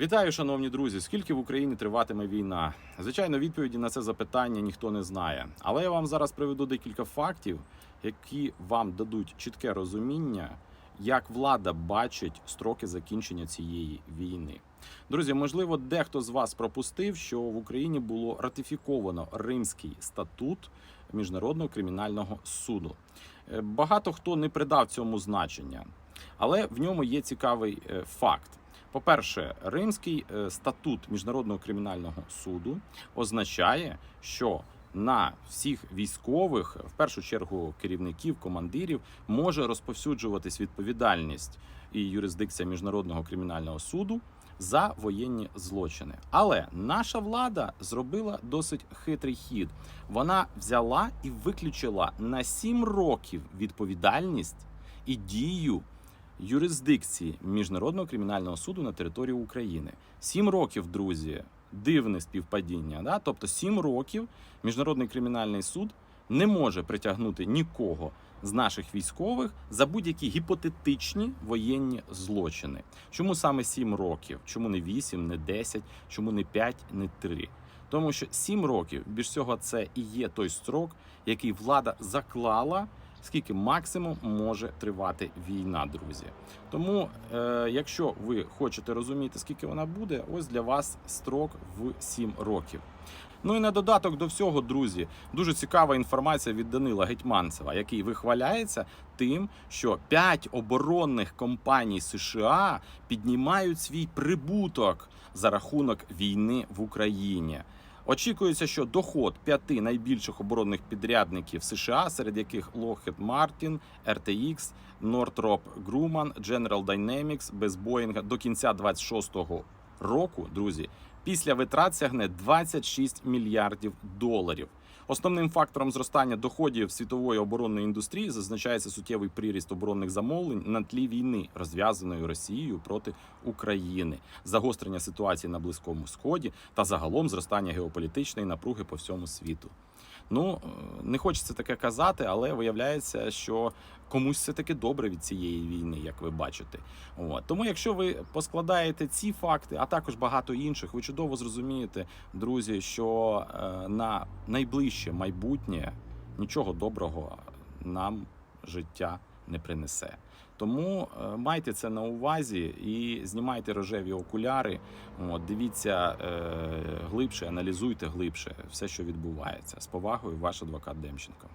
Вітаю, шановні друзі! Скільки в Україні триватиме війна? Звичайно, відповіді на це запитання ніхто не знає. Але я вам зараз приведу декілька фактів, які вам дадуть чітке розуміння, як влада бачить строки закінчення цієї війни. Друзі, можливо, дехто з вас пропустив, що в Україні було ратифіковано Римський статут Міжнародного кримінального суду. Е, Багато хто не придав цьому значення, але в ньому є цікавий е, факт. По-перше, Римський е, статут Міжнародного кримінального суду означає, що на всіх військових, в першу чергу керівників, командирів, може розповсюджуватись відповідальність і юрисдикція Міжнародного кримінального суду за воєнні злочини. Але наша влада зробила досить хитрий хід. Вона взяла і виключила на 7 років відповідальність і дію юрисдикції Міжнародного кримінального суду на території України. Сім років, друзі, дивне співпадіння. Да? Тобто, сім років Міжнародний кримінальний суд не може притягнути нікого з наших військових за будь-які гіпотетичні воєнні злочини. Чому саме сім років? Чому не вісім, не десять, чому не п'ять, не три? Тому що сім років більш всього це і є той строк, який влада заклала скільки максимум може тривати війна, друзі. Тому, е, якщо ви хочете розуміти, скільки вона буде, ось для вас строк в 7 років. Ну і на додаток до всього, друзі, дуже цікава інформація від Данила Гетьманцева, який вихваляється тим, що 5 оборонних компаній США піднімають свій прибуток за рахунок війни в Україні. Очікується, що доход п'яти найбільших оборонних підрядників США, серед яких Lockheed Martin, RTX, Northrop Grumman, General Dynamics, без Боїнга до кінця 26-го року, друзі, після витрат сягне 26 мільярдів доларів. Основним фактором зростання доходів світової оборонної індустрії зазначається суттєвий приріст оборонних замовлень на тлі війни, розв'язаної Росією проти України, загострення ситуації на Близькому Сході та загалом зростання геополітичної напруги по всьому світу. Ну е, не хочеться таке казати, але виявляється, що комусь все таки добре від цієї війни, як ви бачите. От. Тому, якщо ви поскладаєте ці факти, а також багато інших, ви чудово зрозумієте, друзі, що е, на найближче майбутнє нічого доброго нам життя не принесе. Тому е, майте це на увазі і знімайте рожеві окуляри. От, дивіться е, глибше, аналізуйте глибше все, що відбувається. З повагою, ваш адвокат Демченко.